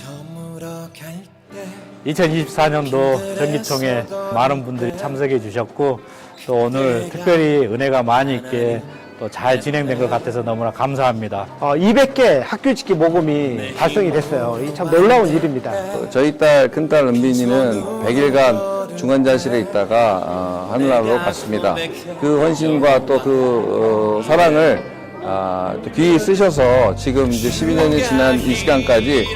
걸어갈 때 2024년도 전기총회 많은 분들이 참석해 주셨고 또 오늘 특별히 은혜가 많이 있게 또 잘 진행된 것 같아서 너무나 감사합니다. 어, 200개 학교 짓기 모금이 달성이 됐어요. 이 참 놀라운 일입니다. 저희 딸 큰딸 은빈이는 100일간 중환자실에 있다가 어, 하늘나라로 갔습니다. 그 헌신과 또 그 사랑을 아, 또 귀히 쓰셔서 지금 이제 12년이 지난 이 시간까지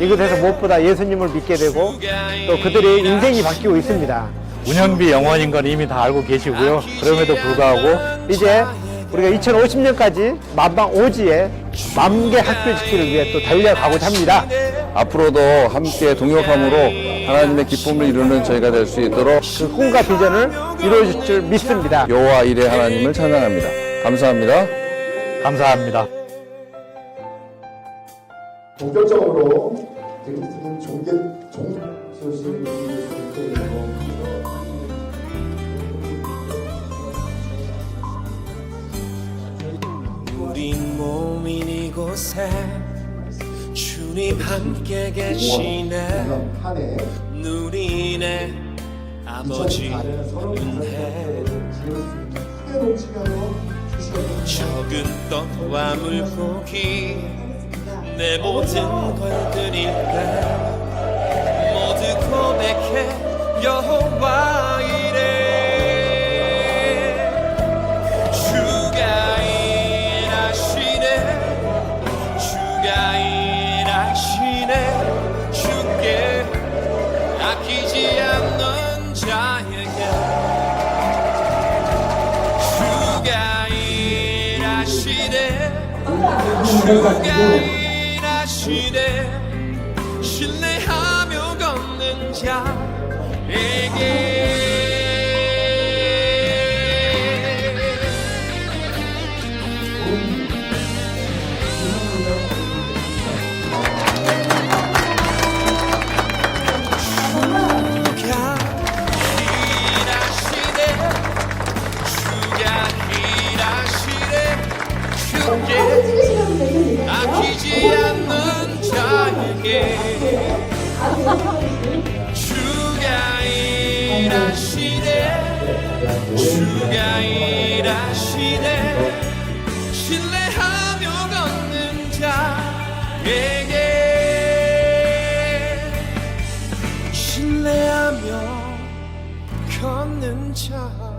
이곳에서 무엇보다 예수님을 믿게 되고 또 그들의 인생이 바뀌고 있습니다. 운영비 영원인 건 이미 다 알고 계시고요. 그럼에도 불구하고 이제 우리가 2050년까지 만방 오지에 만개 학교 짓기를 위해 또 달려가고자 합니다. 앞으로도 함께 동역함으로 하나님의 기쁨을 이루는 저희가 될 수 있도록 그 꿈과 비전을 이루어질 줄 믿습니다. 여호와 일의 하나님을 찬양합니다. 감사합니다. 감사합니다. 본격적으로 드림스팀 종교 종소실 종교이고 우린 몸인 이곳에 주님 함께 계시네 누리네 아버지 2004년 서로 은혜 적은 떡과 물고기 내 모든 걸 드릴게 모두 고백해 여호와 이래. 주가 일하시네 주가 일하시네. 주께 아끼지 않는 자에게 신뢰하며 걷는 자 에게 주가 일하시네. 주가 일하시네. 신뢰하며 걷는 자에게 신뢰하며 걷는 자